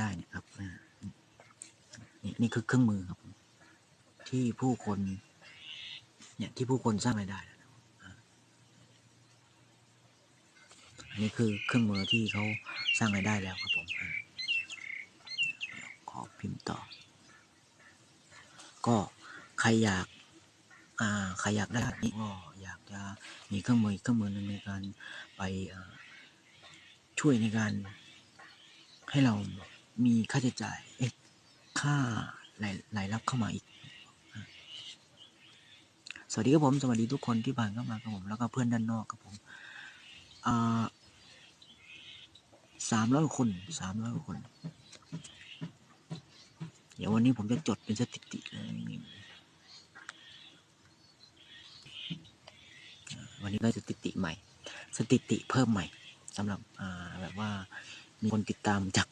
ได้นี่ยครับอ่านี่นี่คือเครื่องมือครับ ที่ผู้คน เนี่ยที่ผู้คนสร้างรายได้อันนี้คือเครื่องมือที่เขาสร้างรายได้แล้วครับผมขอพิมพ์ต่อ ก็ใครอยากอ่าใครอยากได้นี้ก็อยากจะมีเครื่องมือเครื่องมือนึงในการไปช่วยในการให้เรา มีค่าใช้จ่ายเอ๊ะค่ารายรายรับเข้ามาอีก สวัสดีครับผม สวัสดีทุกคนที่ผ่านเข้ามาครับผม แล้วก็เพื่อนด้านนอกครับผมสามร้อยคนสามร้อยคน เดี๋ยววันนี้ผมจะจดเป็นสถิติเลยวันนี้ได้สถิติใหม่ สถิติเพิ่มใหม่สำหรับแบบว่ามีคนติดตามจาก